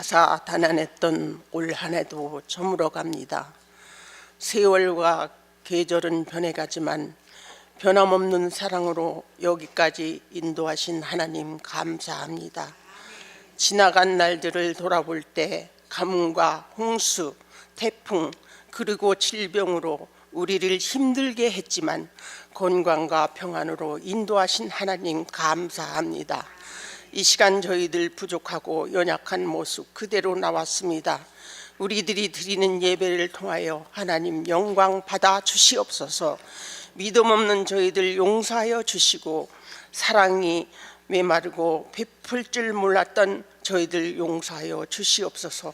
다사다난했던 올 한해도 저물어갑니다. 세월과 계절은 변해가지만 변함없는 사랑으로 여기까지 인도하신 하나님 감사합니다. 지나간 날들을 돌아볼 때 가뭄과 홍수, 태풍 그리고 질병으로 우리를 힘들게 했지만 건강과 평안으로 인도하신 하나님 감사합니다. 이 시간 저희들 부족하고 연약한 모습 그대로 나왔습니다. 우리들이 드리는 예배를 통하여 하나님 영광 받아 주시옵소서. 믿음 없는 저희들 용서하여 주시고 사랑이 메마르고 베풀 줄 몰랐던 저희들 용서하여 주시옵소서.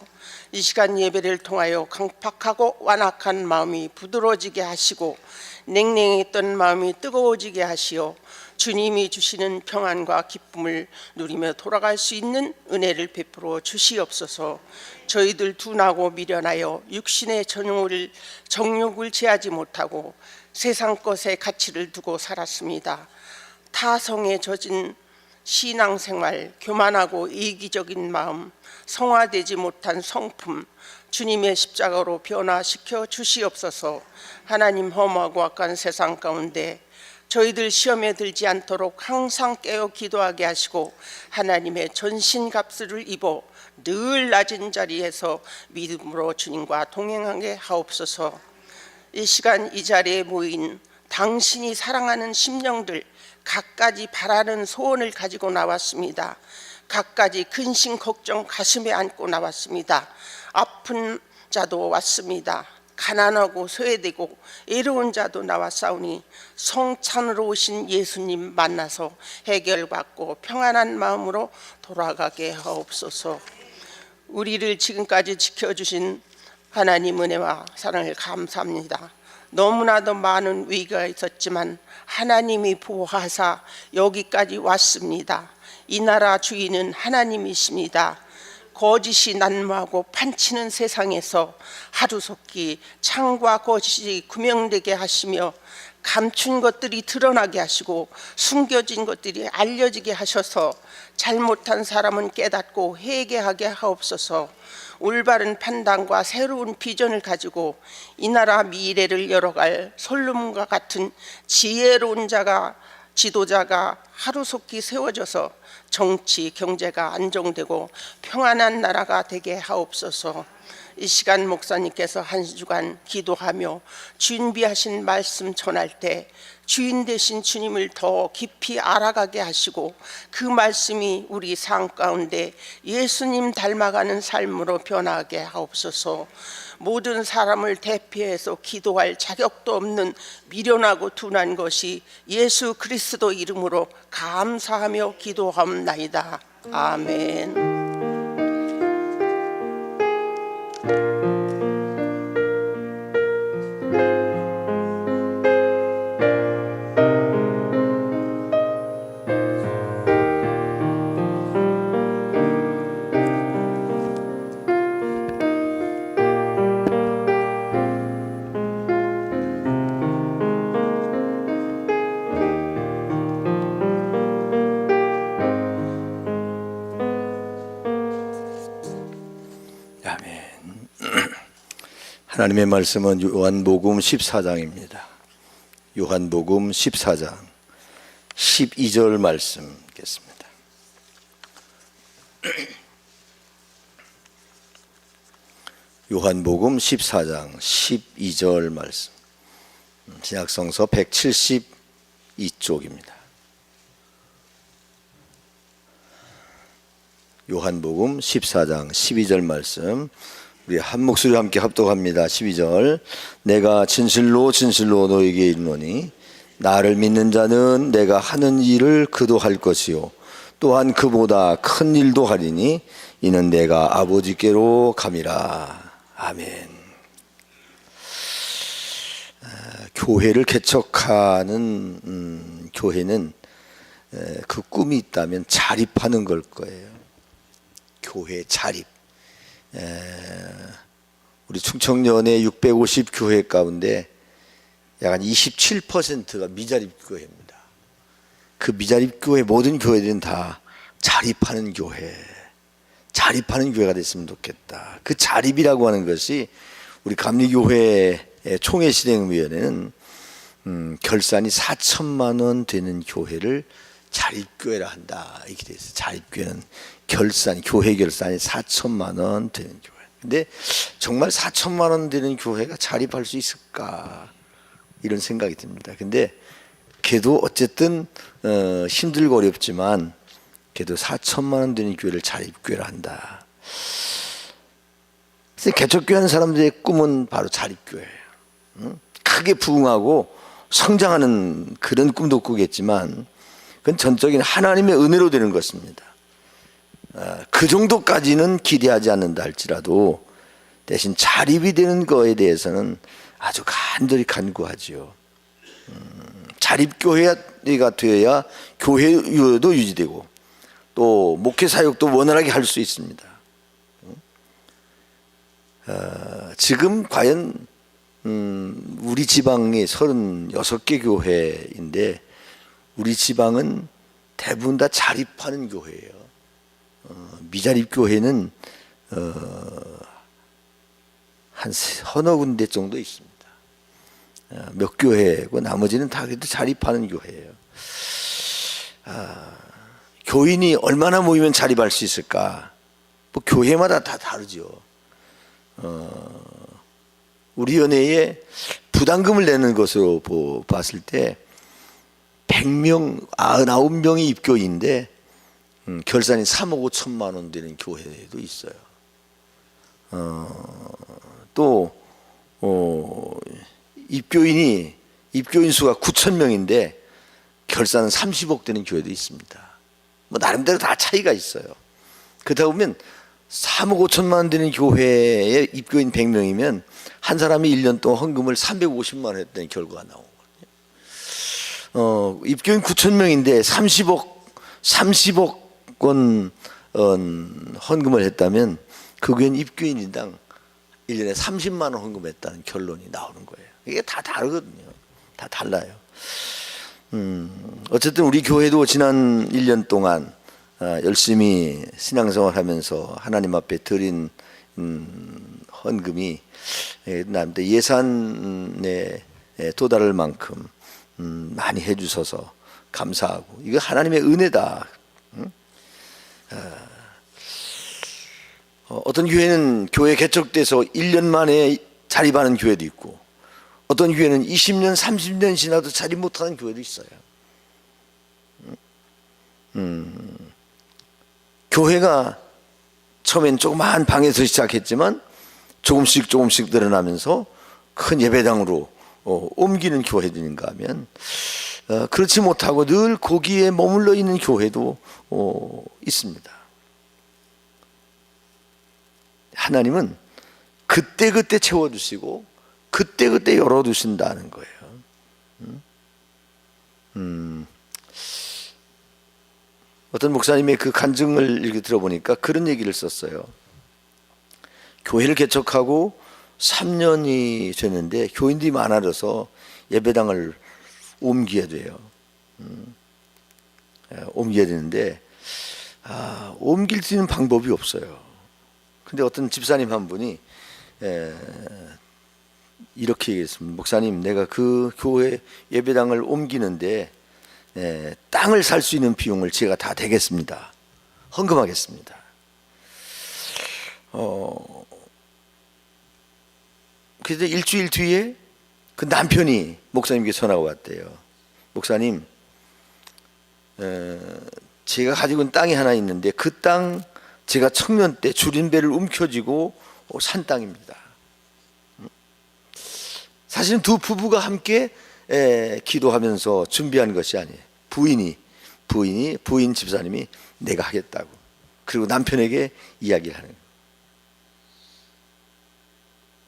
이 시간 예배를 통하여 강팍하고 완악한 마음이 부드러워지게 하시고 냉랭했던 마음이 뜨거워지게 하시어 주님이 주시는 평안과 기쁨을 누리며 돌아갈 수 있는 은혜를 베풀어 주시옵소서. 저희들 둔하고 미련하여 육신의 전용을 정욕을 제하지 못하고 세상 것에 가치를 두고 살았습니다. 타성에 젖은 신앙생활, 교만하고 이기적인 마음, 성화되지 못한 성품, 주님의 십자가로 변화시켜 주시옵소서. 하나님 험하고 악한 세상 가운데 저희들 시험에 들지 않도록 항상 깨어 기도하게 하시고 하나님의 전신갑수를 입어 늘 낮은 자리에서 믿음으로 주님과 동행하게 하옵소서. 이 시간 이 자리에 모인 당신이 사랑하는 심령들 각가지 바라는 소원을 가지고 나왔습니다. 각가지 근심 걱정 가슴에 안고 나왔습니다. 아픈 자도 왔습니다. 가난하고 소외되고 애로운 자도 나왔사오니 성찬으로 오신 예수님 만나서 해결받고 평안한 마음으로 돌아가게 하옵소서. 우리를 지금까지 지켜주신 하나님 은혜와 사랑을 감사합니다. 너무나도 많은 위기가 있었지만 하나님이 보호하사 여기까지 왔습니다. 이 나라 주인은 하나님이십니다. 거짓이 난무하고 판치는 세상에서 하루속히 창과 거짓이 구명되게 하시며 감춘 것들이 드러나게 하시고 숨겨진 것들이 알려지게 하셔서 잘못한 사람은 깨닫고 회개하게 하옵소서. 올바른 판단과 새로운 비전을 가지고 이 나라 미래를 열어갈 솔로몬과 같은 지혜로운 자가 지도자가 하루속히 세워져서 정치 경제가 안정되고 평안한 나라가 되게 하옵소서. 이 시간 목사님께서 한 주간 기도하며 준비하신 말씀 전할 때 주인 되신 주님을 더 깊이 알아가게 하시고 그 말씀이 우리 삶 가운데 예수님 닮아가는 삶으로 변하게 하옵소서. 모든 사람을 대표해서 기도할 자격도 없는 미련하고 둔한 것이 예수 그리스도 이름으로 감사하며 기도함나이다. 아멘. 하나님의 말씀은 요한복음 14장입니다. 요한복음 14장 12절 말씀 읽겠습니다. 요한복음 14장 12절 말씀. 신약성서 172쪽입니다. 요한복음 14장 12절 말씀 우리 한 목소리 함께 합독합니다. 12절 내가 진실로 진실로 너에게 이르노니 나를 믿는 자는 내가 하는 일을 그도 할 것이요 또한 그보다 큰 일도 하리니 이는 내가 아버지께로 감이라. 아멘. 아, 교회를 개척하는 음, 교회는 에, 그 꿈이 있다면 자립하는 걸 거예요. 교회 자립. 에, 우리 충청년의 650 교회 가운데 약 한 27%가 미자립 교회입니다. 그 미자립 교회 모든 교회들은 다 자립하는 교회, 자립하는 교회가 됐으면 좋겠다. 그 자립이라고 하는 것이 우리 감리교회 총회 실행위원회는 음, 결산이 4천만 원 되는 교회를 자립교회라 한다. 이렇게 돼 있어요. 자립교회는 결산, 교회 결산이 4천만 원 되는 교회. 근데 정말 4천만 원 되는 교회가 자립할 수 있을까? 이런 생각이 듭니다. 근데 걔도 어쨌든 어, 힘들고 어렵지만 걔도 4천만 원 되는 교회를 자립교회라 한다. 그래서 개척교회하는 사람들의 꿈은 바로 자립교회예요. 응? 크게 부흥하고 성장하는 그런 꿈도 꾸겠지만 그건 전적인 하나님의 은혜로 되는 것입니다. 아, 그 정도까지는 기대하지 않는다 할지라도 대신 자립이 되는 거에 대해서는 아주 간절히 간구하지요. 음, 자립교회가 되어야 교회 유도 유지되고 또 목회 사역도 원활하게 할 수 있습니다. 어, 지금 과연 음, 우리 지방이 36개 교회인데 우리 지방은 대부분 다 자립하는 교회예요. 어, 미자립 교회는 어, 한 서너 군데 정도 있습니다. 어, 몇 교회고 나머지는 다 그래도 자립하는 교회예요. 아, 교인이 얼마나 모이면 자립할 수 있을까? 뭐 교회마다 다 다르죠. 어, 우리 연회에 부담금을 내는 것으로 보- 봤을 때 100명, 99명이 입교인데 음, 결산이 3억 5천만 원 되는 교회도 있어요. 어, 또 어, 입교인이 입교인 수가 9천 명인데 결산은 30억 되는 교회도 있습니다. 뭐 나름대로 다 차이가 있어요. 그러다 보면 3억 5천만 원 되는 교회에 입교인 100명이면 한 사람이 1년 동안 헌금을 350만 원 했다는 결과가 나오거든요. 어, 입교인 9천 명인데 30억 30억 원 어, 헌금을 했다면 그 교회는 입교인당 1년에 30만 원 헌금했다는 결론이 나오는 거예요. 이게 다 다르거든요. 다 달라요. 음, 어쨌든 우리 교회도 지난 1년 동안 아, 열심히 신앙생활 하면서 하나님 앞에 드린 음, 헌금이 예, 남들 예산에 예, 도달할 만큼 음, 많이 해주셔서 감사하고 이거 하나님의 은혜다. 응? 아, 어, 어떤 교회는 교회 개척돼서 1년 만에 자립하는 교회도 있고 어떤 교회는 20년, 30년 지나도 자립 못하는 교회도 있어요. 음, 교회가 처음엔 조그마한 방에서 시작했지만 조금씩 조금씩 늘어나면서 큰 예배당으로 어, 옮기는 교회들인가 하면 어, 그렇지 못하고 늘 거기에 머물러 있는 교회도 어, 있습니다. 하나님은 그때그때 채워주시고 그때그때 열어두신다는 거예요. 음, 음. 어떤 목사님의 그 간증을 들어보니까 그런 얘기를 썼어요. 교회를 개척하고 3년이 됐는데 교인들이 많아져서 예배당을 옮겨야 돼요. 음, 예, 옮겨야 되는데 아, 옮길 수 있는 방법이 없어요. 근데 어떤 집사님 한 분이 에, 이렇게 얘기했습니다. 목사님, 내가 그 교회 예배당을 옮기는데 에, 땅을 살 수 있는 비용을 제가 다 대겠습니다. 헌금하겠습니다. 어, 그래서 일주일 뒤에 그 남편이 목사님께 전화가 왔대요. 목사님, 에, 제가 가지고 있는 땅이 하나 있는데 그 땅 제가 청년 때 줄임배를 움켜쥐고 어, 산 땅입니다. 사실은 두 부부가 함께 에, 기도하면서 준비한 것이 아니에요. 부인이 부인이 부인 집사님이 내가 하겠다고 그리고 남편에게 이야기를 하는 거예요.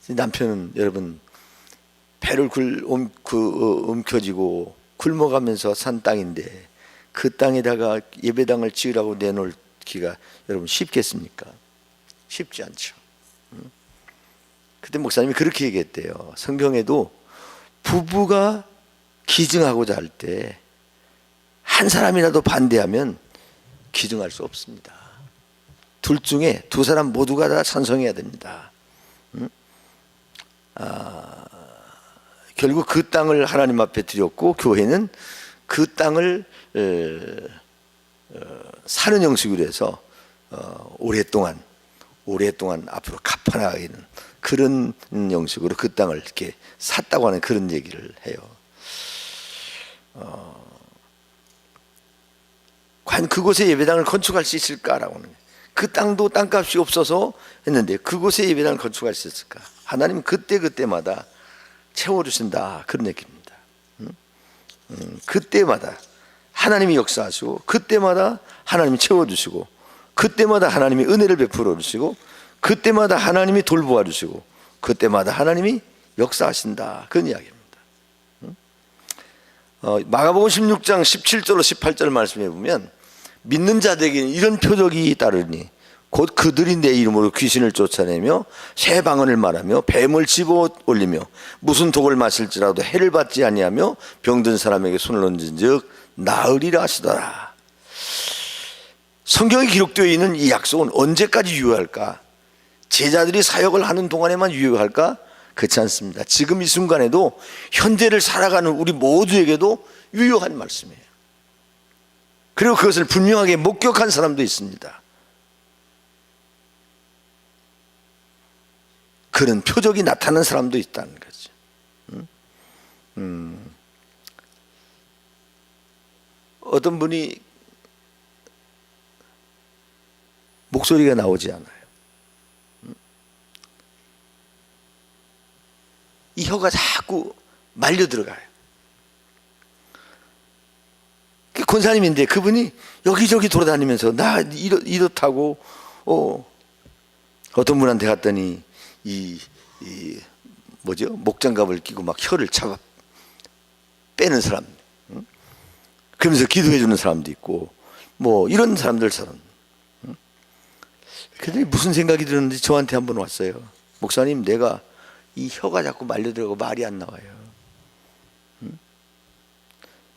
남편은 여러분 배를 굴, 옴, 그, 어, 움켜쥐고 굶어가면서 산 땅인데 그 땅에다가 예배당을 지으라고 내놓기가 여러분 쉽겠습니까? 쉽지 않죠. 음? 그때 목사님이 그렇게 얘기했대요. 성경에도 부부가 기증하고자 할 때 한 사람이라도 반대하면 기증할 수 없습니다. 둘 중에 두 사람 모두가 다 찬성해야 됩니다. 음? 아, 결국 그 땅을 하나님 앞에 드렸고 교회는 그 땅을 어, 어, 사는 형식으로 해서 어, 오랫동안 오랫동안 앞으로 갚아나가는 그런 형식으로 그 땅을 이렇게 샀다고 하는 그런 얘기를 해요. 과연 그곳에 예배당을 건축할 수 있을까라고 하는 거예요. 그 땅도 땅값이 없어서 했는데 그곳에 예배당을 건축할 수 있을까? 하나님 그때 그때마다 채워주신다 그런 얘기입니다. 음? 음, 그때마다 하나님이 역사하시고 그때마다 하나님이 채워주시고 그때마다 하나님이 은혜를 베풀어 주시고 그때마다 하나님이 돌보아 주시고 그때마다 하나님이 역사하신다 그런 이야기입니다. 음? 어, 마가복음 16장 17절로 18절 말씀해 보면 믿는 자들에게는 이런 표적이 따르니 곧 그들이 내 이름으로 귀신을 쫓아내며 새 방언을 말하며 뱀을 집어 올리며 무슨 독을 마실지라도 해를 받지 아니하며 병든 사람에게 손을 얹은즉 나으리라 하시더라. 성경에 기록되어 있는 이 약속은 언제까지 유효할까? 제자들이 사역을 하는 동안에만 유효할까? 그렇지 않습니다. 지금 이 순간에도 현재를 살아가는 우리 모두에게도 유효한 말씀이에요. 그리고 그것을 분명하게 목격한 사람도 있습니다. 그런 표적이 나타나는 사람도 있다는 거죠. 음? 음. 어떤 분이 목소리가 나오지 않아요. 음? 이 혀가 자꾸 말려 들어가요. 그 권사님인데 그분이 여기저기 돌아다니면서 나 이렇, 이렇다고 어, 어떤 분한테 갔더니 이, 이 뭐죠? 목장갑을 끼고 막 혀를 잡아 빼는 사람 응? 그러면서 기도해 주는 사람도 있고 뭐 이런 사람들처럼 응? 그랬더니 무슨 생각이 들었는지 저한테 한 번 왔어요. 목사님 내가 이 혀가 자꾸 말려들고 말이 안 나와요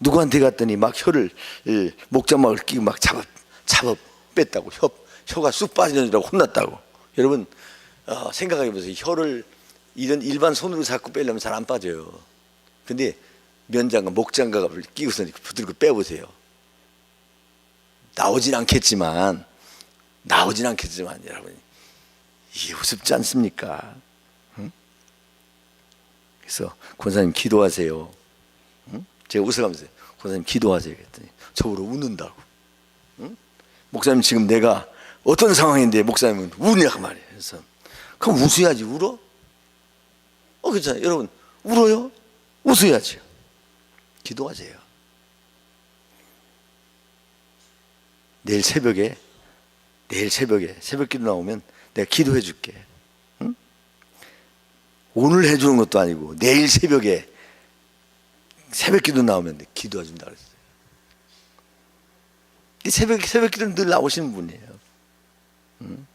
누구한테 갔더니 막 혀를 예, 목장막을 끼고 막 잡아 잡아 뺐다고. 혀 혀가 쑥 빠지느라고. 혼났다고. 여러분 어, 생각해 보세요. 혀를 이런 일반 손으로 자꾸 빼려면 잘 안 빠져요. 근데 면장갑 목장갑을 끼고서 부들고 빼보세요. 나오진 않겠지만 나오진 않겠지만 여러분. 이게 우습지 않습니까? 응? 그래서 권사님 기도하세요. 응? 제가 웃어가면서 권사님 기도하세요 그랬더니 저보러 웃는다고. 응? 목사님 지금 내가 어떤 상황인데 목사님은 우냐고 말이에요. 그래서 그럼 웃어야지 울어? 어 괜찮아요. 여러분 울어요? 웃어야죠. 기도하세요. 내일 새벽에 내일 새벽에 새벽 기도 나오면 내가 기도해 줄게. 응? 오늘 해주는 것도 아니고 내일 새벽에 새벽 기도 나오면 내가 기도해 준다 그랬어요. 이 새벽 새벽 기도는 늘 나오시는 분이에요. 응?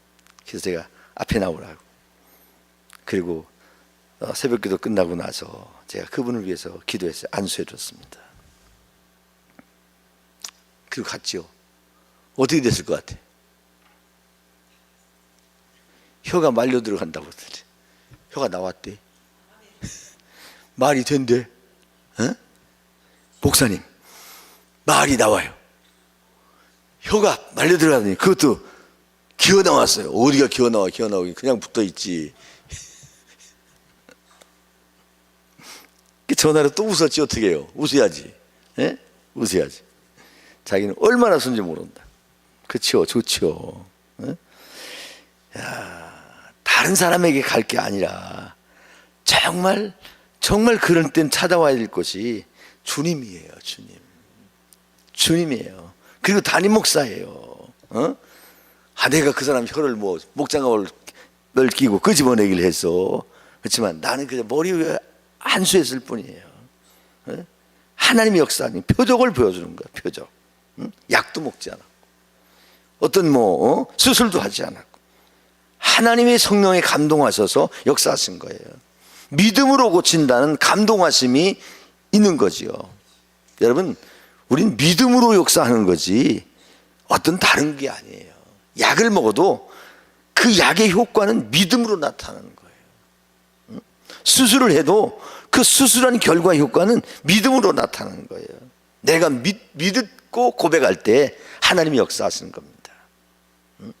그래서 제가 앞에 나오라고. 그리고 어, 새벽 기도 끝나고 나서 제가 그분을 위해서 기도해서 안수해 줬습니다. 그리고 갔죠. 어떻게 됐을 것 같아? 혀가 말려 들어간다고 그러더니 혀가 나왔대. 말이 된대. 어? 목사님, 말이 나와요. 혀가 말려 들어가더니 그것도 기어 나왔어요. 어디가 기어 나와, 기어 나오기 그냥 붙어 있지. 전화로 또 웃었지 어떻게 해요? 웃어야지. 예? 웃어야지. 자기는 얼마나 순지 모른다. 그렇죠, 좋죠. 예? 야, 다른 사람에게 갈 게 아니라 정말 정말 그럴 땐 찾아와야 될 것이 주님이에요, 주님. 주님이에요. 그리고 담임 목사예요. 어? 아, 내가 그 사람 혀를 뭐 목장갑을 끼고 끄집어내기를 했어. 그렇지만 나는 그냥 머리 위에 한수했을 뿐이에요. 어? 하나님의 역사님 표적을 보여주는 거야, 표적. 응? 약도 먹지 않았고, 어떤 뭐 어? 수술도 하지 않았고, 하나님의 성령에 감동하셔서 역사하신 거예요. 믿음으로 고친다는 감동하심이 있는 거지요. 여러분, 우린 믿음으로 역사하는 거지 어떤 다른 게 아니에요. 약을 먹어도 그 약의 효과는 믿음으로 나타나는 거예요. 응? 수술을 해도 그 수술한 결과 효과는 믿음으로 나타나는 거예요. 내가 믿, 믿고 고백할 때 하나님이 역사하시는 겁니다. 응?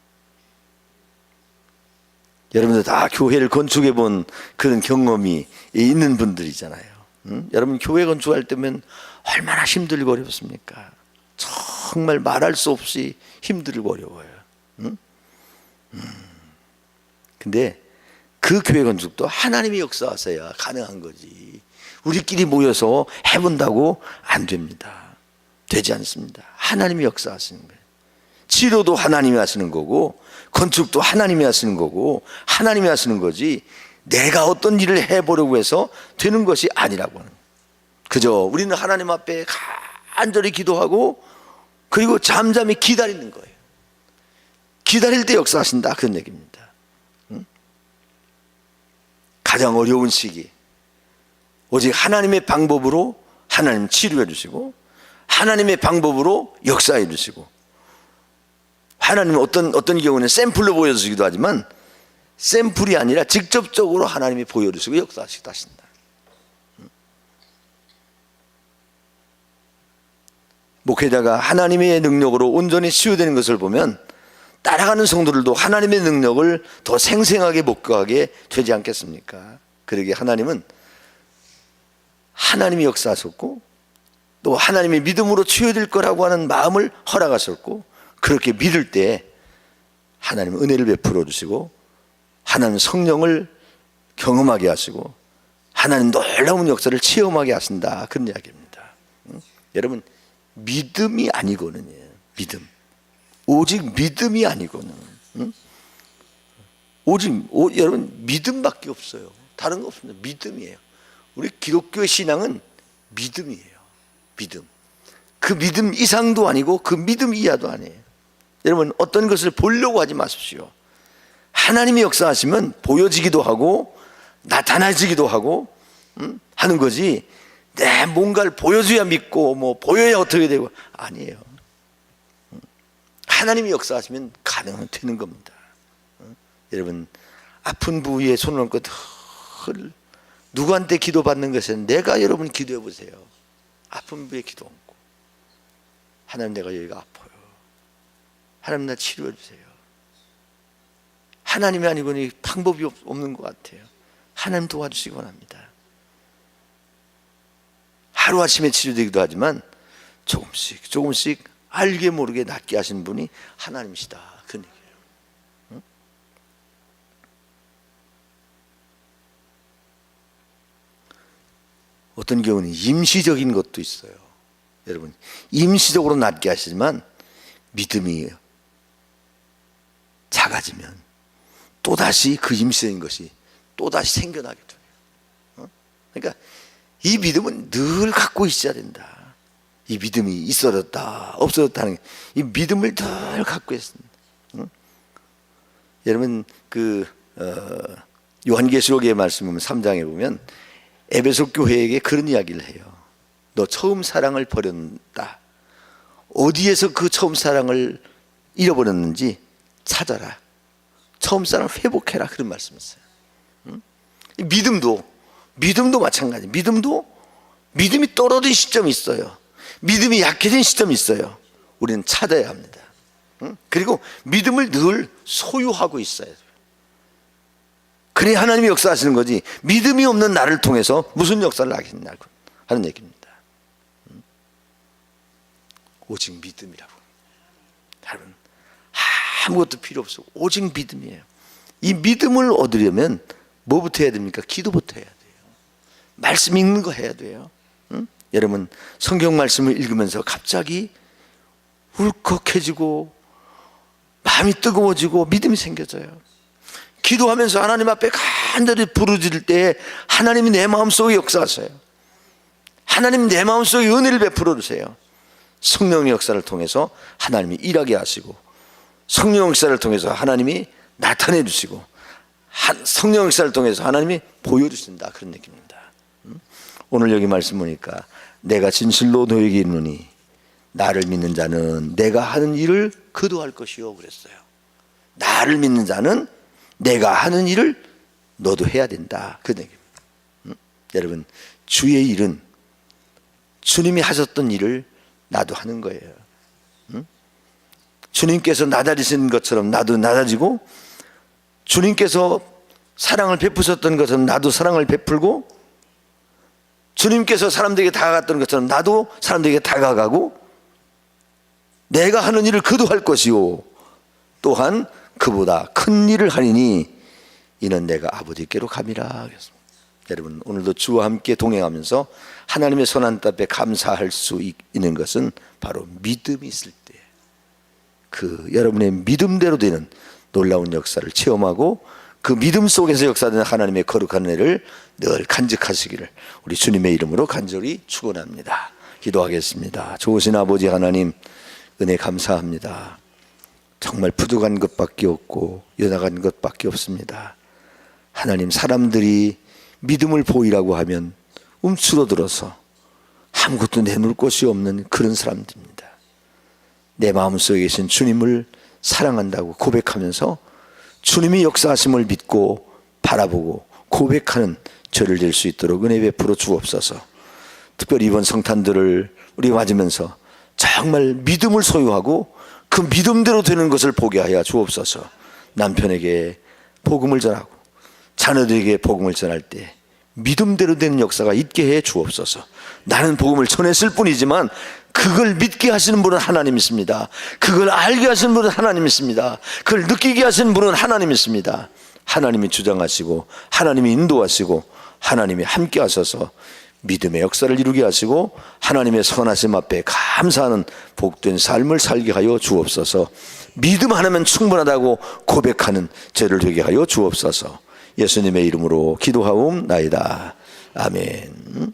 여러분들 다 교회를 건축해 본 그런 경험이 있는 분들이잖아요. 응? 여러분 교회 건축할 때면 얼마나 힘들고 어렵습니까? 정말 말할 수 없이 힘들고 어려워요. 응? 음. 근데 그 교회 건축도 하나님이 역사하셔야 가능한 거지. 우리끼리 모여서 해본다고 안 됩니다. 되지 않습니다. 하나님이 역사하시는 거예요. 치료도 하나님이 하시는 거고, 건축도 하나님이 하시는 거고, 하나님이 하시는 거지, 내가 어떤 일을 해보려고 해서 되는 것이 아니라고 거예요. 그저 우리는 하나님 앞에 간절히 기도하고, 그리고 잠잠히 기다리는 거예요. 기다릴 때 역사하신다. 그런 얘기입니다. 응? 가장 어려운 시기. 오직 하나님의 방법으로 하나님 치료해 주시고, 하나님의 방법으로 역사해 주시고, 하나님은 어떤, 어떤 경우는 샘플로 보여주시기도 하지만, 샘플이 아니라 직접적으로 하나님이 보여주시고 역사하시기도 하신다. 목회자가 하나님의 능력으로 온전히 치유되는 것을 보면 따라가는 성도들도 하나님의 능력을 더 생생하게 목격하게 되지 않겠습니까? 그러게 하나님은 하나님이 역사하셨고 또 하나님이 믿음으로 치유될 거라고 하는 마음을 허락하셨고 그렇게 믿을 때 하나님 은혜를 베풀어 주시고 하나님 성령을 경험하게 하시고 하나님 놀라운 역사를 체험하게 하신다 그런 이야기입니다. 응? 여러분 믿음이 아니고는요 믿음 오직 믿음이 아니고는 응? 오직 오, 여러분 믿음밖에 없어요. 다른 거 없습니다. 믿음이에요. 우리 기독교의 신앙은 믿음이에요. 믿음. 그 믿음 이상도 아니고 그 믿음 이하도 아니에요. 여러분 어떤 것을 보려고 하지 마십시오. 하나님이 역사하시면 보여지기도 하고 나타나지기도 하고 음? 하는 거지. 내 뭔가를 보여줘야 믿고 뭐 보여야 어떻게 되고 아니에요. 음. 하나님이 역사하시면 가능은 되는 겁니다. 음? 여러분 아픈 부위에 손을 얹고 늘 누구한테 기도받는 것은 내가 여러분 기도해 보세요. 아픈 부위에 기도 얹고 하나님 내가 여기가 아파요. 하나님 나 치료해 주세요. 하나님이 아니고는 방법이 없- 없는 것 같아요. 하나님 도와주시기 원합니다. 하루아침에 치료되기도 하지만 조금씩 조금씩 알게 모르게 낫게 하신 분이 하나님이시다. 그 얘기예요. 응? 어떤 경우는 임시적인 것도 있어요. 여러분, 임시적으로 낫게 하시지만 믿음이 작아지면 또다시 그 임시적인 것이 또다시 생겨나게 돼요. 어? 그러니까 이 믿음은 늘 갖고 있어야 된다. 이 믿음이 있어졌다, 없어졌다는 이 믿음을 늘 갖고 있습니다. 응? 여러분 그 어, 요한계시록의 말씀 보면 3장에 보면 에베소 교회에게 그런 이야기를 해요. 너 처음 사랑을 버렸다. 어디에서 그 처음 사랑을 잃어버렸는지 찾아라. 처음 사랑 회복해라 그런 말씀이었어요. 믿음도 믿음도 마찬가지. 믿음도 믿음이 떨어진 시점이 있어요. 믿음이 약해진 시점이 있어요. 우리는 찾아야 합니다. 응? 그리고 믿음을 늘 소유하고 있어야 돼요. 그래야 하나님이 역사하시는 거지. 믿음이 없는 나를 통해서 무슨 역사를 하겠냐고 하는 얘기입니다. 응? 오직 믿음이라고. 여러분 아무것도 필요 없어. 오직 믿음이에요. 이 믿음을 얻으려면 뭐부터 해야 됩니까? 기도부터 해야 돼요. 말씀 읽는 거 해야 돼요. 응? 여러분 성경 말씀을 읽으면서 갑자기 울컥해지고 마음이 뜨거워지고 믿음이 생겨져요. 기도하면서 하나님 앞에 간절히 부르짖을 때 하나님이 내 마음속에 역사하세요. 하나님 내 마음속에 은혜를 베풀어 주세요. 성령의 역사를 통해서 하나님이 일하게 하시고 성령 역사를 통해서 하나님이 나타내 주시고 한- 성령 역사를 통해서 하나님이 보여 주신다 그런 얘기입니다. 음? 오늘 여기 말씀 보니까 내가 진실로 너에게 이르노니 나를 믿는 자는 내가 하는 일을 그도 할 것이요 그랬어요. 나를 믿는 자는 내가 하는 일을 너도 해야 된다. 그 얘기입니다. 음? 여러분 주의 일은 주님이 하셨던 일을 나도 하는 거예요. 음? 주님께서 나다리신 것처럼 나도 나다지고 주님께서 사랑을 베푸셨던 것처럼 나도 사랑을 베풀고 주님께서 사람들에게 다가갔던 것처럼 나도 사람들에게 다가가고 내가 하는 일을 그도 할 것이요 또한 그보다 큰 일을 하리니 이는 내가 아버지께로 감이라 하겠습니다. 여러분 오늘도 주와 함께 동행하면서 하나님의 선한 뜻 앞에 감사할 수 있- 있는 것은 바로 믿음이 있을 때 그 여러분의 믿음대로 되는 놀라운 역사를 체험하고 그 믿음 속에서 역사되는 하나님의 거룩한 은혜를 늘 간직하시기를 우리 주님의 이름으로 간절히 축원합니다. 기도하겠습니다. 좋으신 아버지 하나님 은혜 감사합니다. 정말 부족한 것밖에 없고 연약한 것밖에 없습니다. 하나님 사람들이 믿음을 보이라고 하면 움츠러들어서 아무것도 내놓을 곳이 없는 그런 사람들입니다. 내 마음속에 계신 주님을 사랑한다고 고백하면서 주님이 역사하심을 믿고 바라보고 고백하는 저를 될 수 있도록 은혜 베풀어 주옵소서. 특별히 이번 성탄들을 우리 맞으면서 정말 믿음을 소유하고 그 믿음대로 되는 것을 보게 하여 주옵소서. 남편에게 복음을 전하고 자녀들에게 복음을 전할 때 믿음대로 되는 역사가 있게 해 주옵소서. 나는 복음을 전했을 뿐이지만 그걸 믿게 하시는 분은 하나님이십니다. 그걸 알게 하시는 분은 하나님이십니다. 그걸 느끼게 하시는 분은 하나님이십니다. 하나님이 주장하시고 하나님이 인도하시고 하나님이 함께 하셔서 믿음의 역사를 이루게 하시고 하나님의 선하심 앞에 감사하는 복된 삶을 살게 하여 주옵소서. 믿음 하나면 충분하다고 고백하는 죄를 되게 하여 주옵소서. 예수님의 이름으로 기도하옵나이다. 아멘.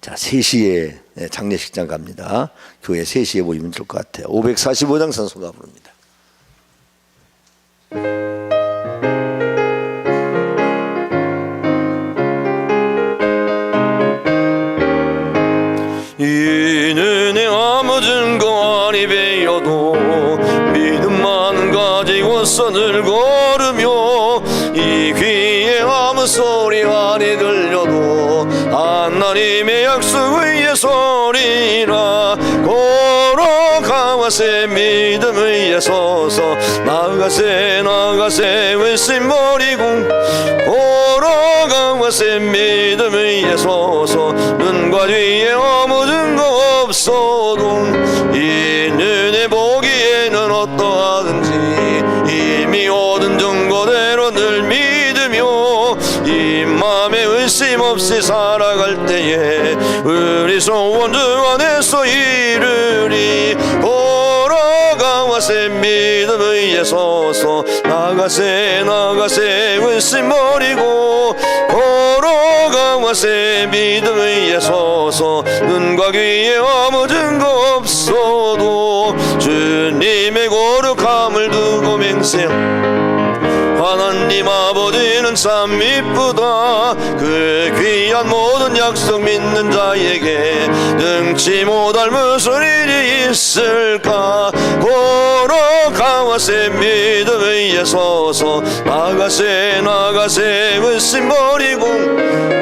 자, 3시에 장례식장 갑니다. 교회 3시에 모이면 될 것 같아요. 545장 선소가 부릅니다. 이는 아무 증거 아니 배여도 믿음만 가지고서 늘 가세 나가세 외심 버리고 걸어가와세 믿음 위에 서서 눈과 뒤에 아무 증거 없어도 이 눈에 보기에는 어떠하든지 이미 얻은 증거대로 늘 믿으며 이 맘에 의심 없이 살아갈 때에 우리 소원 주 안에서 이르리 걸어가와세 믿음 위에 서서. 나가세 나가세 의심 버리고 걸어가와세 믿음 위에 서서. 눈과 귀에 아무 증거 없어도 주님의 거룩함을 두고 맹세하고 하나님 아 버지는 참 이쁘다. 그 귀한 모든 약속 믿는 자에게 능치 못할 무슨 일이 있을까? 걸어가와세 믿음 위에 서서 나가세 나가세 의심 버리고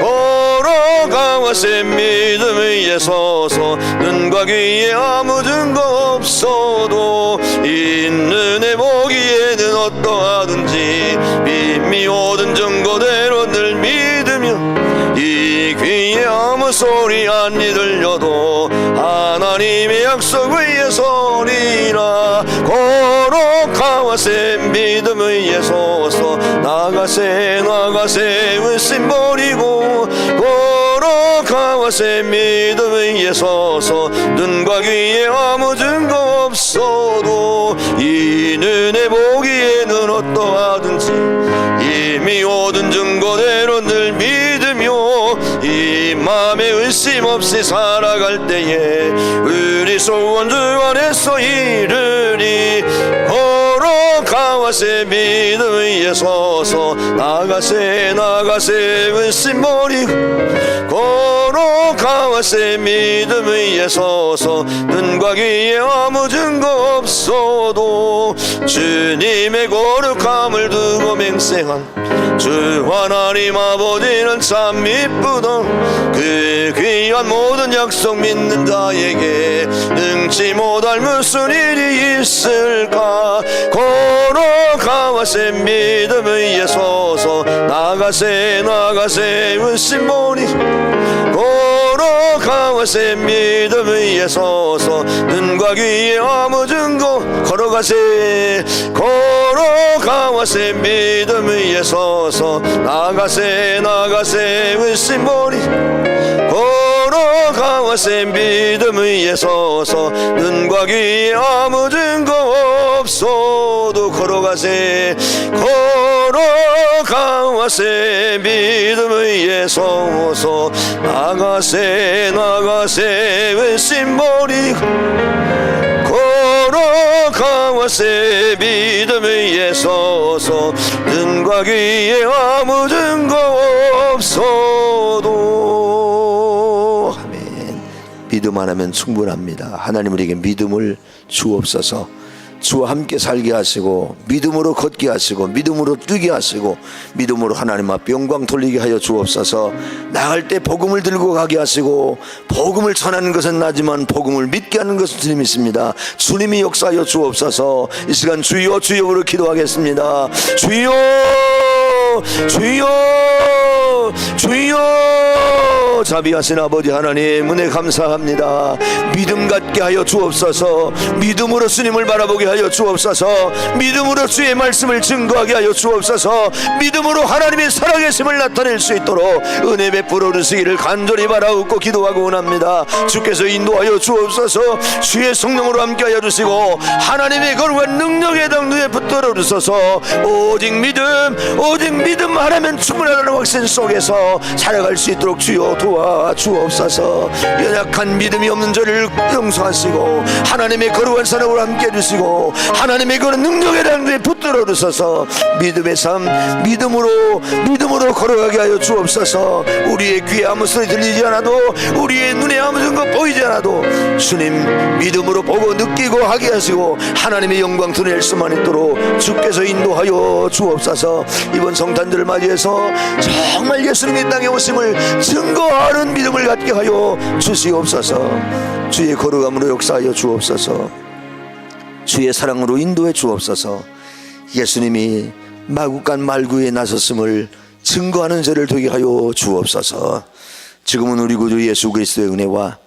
걸어가와세 믿음 위에 서서 눈과 귀에 아무 증거 없어도 소리 아니 들려도 하나님의 약속 위에 서리라. 걸어가와세 믿음 위에 서서 나가세 나가세 의심 버리고 걸어가와세 믿음 위에 서서 눈과 귀에 아무 증거 없어도 이 눈에 보기에는 어떠하든지 이미 증 의심 없이 살아갈 때에 우리 소원 주 안에서 이르리 걸어가와세 믿음 위에 서서. 나가세 나가세 버리고 걸어가와세 믿음 위에 서서. 눈과 귀에 아무 증거 없어도 주님의 거룩함을 두고 맹세한 주 하나님 아버지는 참 이쁘다. 그 귀한 모든 약속 믿는 자에게 능치 못할 무슨 일이 있을까 걸어가와세 믿음 위에 서서 나가세 나가세 의심보니. 걸어가와세 믿음 위에 서서 눈과 귀에 아무 증거 걸어가세. 걸어가와세 믿음 위에 서서 나가세 나가세 의심보니 걸어가와세 믿음 위에 서서 눈과 귀에 아무 증거 없어도 걸어가세 걸어가와세 믿음 위에 서서 나가세 나가세 왼심머리 걸어가와세 믿음 위에 서서 눈과 귀에 아무 증거 없어도. 믿음 하나면 충분합니다. 하나님 우리에게 믿음을 주옵소서. 주와 함께 살게 하시고 믿음으로 걷게 하시고 믿음으로 뛰게 하시고 믿음으로 하나님 앞 영광 돌리게 하여 주옵소서. 나갈 때 복음을 들고 가게 하시고 복음을 전하는 것은 나지만 복음을 믿게 하는 것은 주님이십니다. 주님이 역사하여 주옵소서. 이 시간 주여 주여으로 기도하겠습니다. 주여 주여 주여 자비하신 아버지 하나님 은혜 감사합니다. 믿음 갖게 하여 주옵소서. 믿음으로 주님을 바라보게 하여 주옵소서. 믿음으로 주의 말씀을 증거하게 하여 주옵소서. 믿음으로 하나님의 살아계심을 나타낼 수 있도록 은혜 베풀어 주시기를 간절히 바라옵고 기도하고 원합니다. 주께서 인도하여 주옵소서. 주의 성령으로 함께하여 주시고 하나님의 거룩한 능력에 당 눈에 붙들어 주소서. 오직 믿음 오직 믿음 하나면 충분하다는 확신 속에서 살아갈 수 있도록 주여 도와 주옵소서. 연약한 믿음이 없는 저를 용서하시고 하나님의 거룩한 사랑으로 함께 해주시고 하나님의 그런 능력에 당 눈에 붙들어 주소서. 믿음의 삶 믿음으로 믿음으로 걸어가게 하여 주옵소서. 우리의 귀에 아무 소리 들리지 않아도 우리의 눈에 아무 증거 보이지 않아도 주님 믿음으로 보고 느끼고 하게 하시고 하나님의 영광 드러낼 수만 있도록 주께서 인도하여 주옵소서. 이번 성탄절을 맞이해서 정말 예수님이 땅에 오심을 증거하 는 믿음을 갖게 하여 주시옵소서. 주의 거룩함으로 역사하여 주옵소서. 주의 사랑으로 인도해 주옵소서. 예수님이 마국간 말구에 나섰음을 증거하는 저를 되게 하여 주옵소서. 지금은 우리 구주 예수 그리스도의 은혜와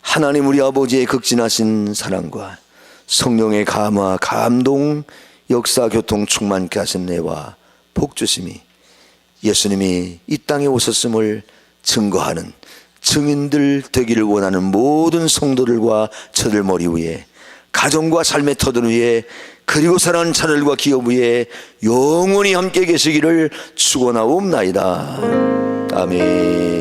하나님 우리 아버지의 극진하신 사랑과 성령의 감화 감동 역사 교통 충만케 하신 은혜와 복주심이 예수님이 이 땅에 오셨음을 증거하는 증인들 되기를 원하는 모든 성도들과 저들 머리 위에 가정과 삶의 터들 위에 그리고 사랑하는 자들과 기업 위에 영원히 함께 계시기를 축원하옵나이다. 아멘.